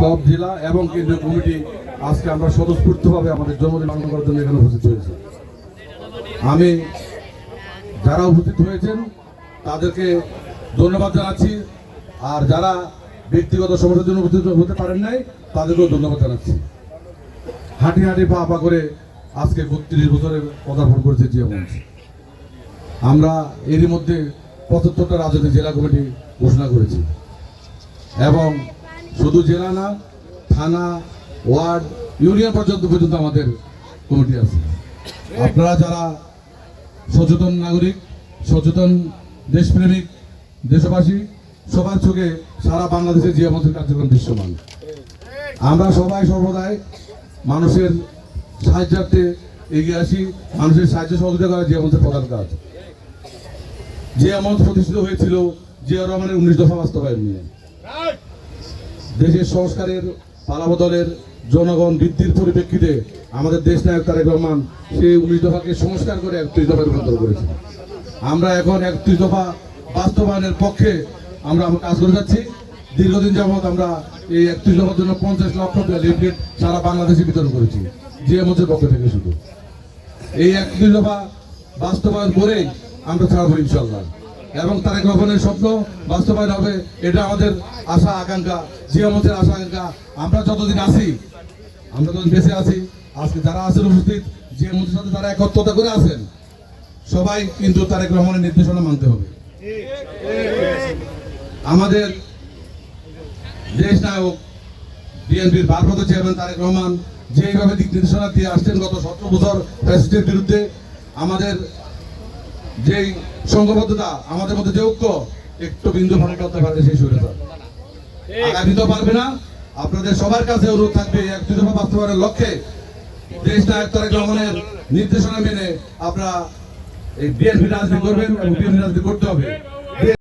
সব জেলা এবং কেন্দ্রীয় কমিটি আজকে আমরা স্বতঃস্ফূর্তভাবে আমাদের জন্মদিন পালন করার জন্য এখানে উপস্থিত হয়েছি। আমি যারা উপস্থিত হয়েছেন, তাদেরকে ধন্যবাদ জানাচ্ছি। আর যারা ব্যক্তিগত সমস্যার জন্য উপস্থিত হতে পারেন নাই, তাদেরকেও ধন্যবাদ জানাচ্ছি। হাঁটি হাঁটি পা পা করে আজকে বত্রিশ বছরে পদার্পণ করেছে জিয়া মঞ্চ। আমরা এরই মধ্যে পঁচাত্তরটা রাজনৈতিক জেলা কমিটি ঘোষণা করেছি। এবং শুধু জেলা না, থানা, ওয়ার্ড, ইউনিয়ন পর্যন্ত পর্যন্ত আমাদের কমিটি আছে। আপনারা যারা সচেতন নাগরিক, সচেতন দেশপ্রেমিক, দেশবাসী, সবার চোখে সারা বাংলাদেশে জিয়া মঞ্চের কার্যক্রম দৃশ্যমান। আমরা সবাই সর্বদাই মানুষের সাহায্যার্থে এগিয়ে আসি, মানুষের সাহায্য সহযোগিতা করা জিয়া মঞ্চের প্রধান কাজ। যে মঞ্চ প্রতিষ্ঠিত হয়েছিল জিয়া রহমানের উনিশ দফা বাস্তবায়ন নিয়ে। দেশের সংস্কারের পালাবদলের জনগণ বৃদ্ধির পরিপ্রেক্ষিতে আমাদের দেশ নায়ক তারেক রহমান সেই উনিশ দফাকে সংস্কার করে একত্রিশ দফায় রূপান্তর করেছে। আমরা এখন একত্রিশ দফা বাস্তবায়নের পক্ষে আমরা কাজ করে যাচ্ছি। দীর্ঘদিন যাবৎ আমরা এই একত্রিশ দফার জন্য পঞ্চাশ লক্ষ লিফলেট সারা বাংলাদেশে বিতরণ করেছি জিএমওসের পক্ষ থেকে শুধু। এই একত্রিশ দফা বাস্তবায়ন করেই আমরা ছাড়বো ইনশাল্লাহ এবং তারেক রহমানের স্বপ্ন বাস্তবায়ন হবে, এটা আমাদের আশা, আকাঙ্ক্ষা, জিয়ামতের আশা, আকাঙ্ক্ষা। আমরা যতদিন আছি, আমরা যতদিন বেঁচে আছি, আজকে যারা আছেন উপস্থিত জিয়ামতের সাথে যারা একত্রতা করে আছেন, সবাই কিন্তু তারেক রহমানের নির্দেশনা মানতে হবে। আমাদের দেশ নায়ক, বিএনপির ভারপ্রাপ্ত চেয়ারম্যান তারেক রহমান যেভাবে দিক নির্দেশনা দিয়ে আসছেন, গত সতেরো বছর প্রেসিডেন্টের বিরুদ্ধে, আমাদের যেই সংঘবদ্ধতা আমাদের মধ্যে যে ঐক্য একটু বিন্দু ভালো করতে পারে সেই সুবিধা। পারবে না। আপনাদের সবার কাছে অনুরোধ থাকবে এক দুই দফা বাস্তবায়নের লক্ষ্যে দেশ নায়ক নির্দেশনা মেনে আপনারা এই বিএনপি রাজনীতি করবেন এবং বিএনপি রাজনীতি করতে হবে।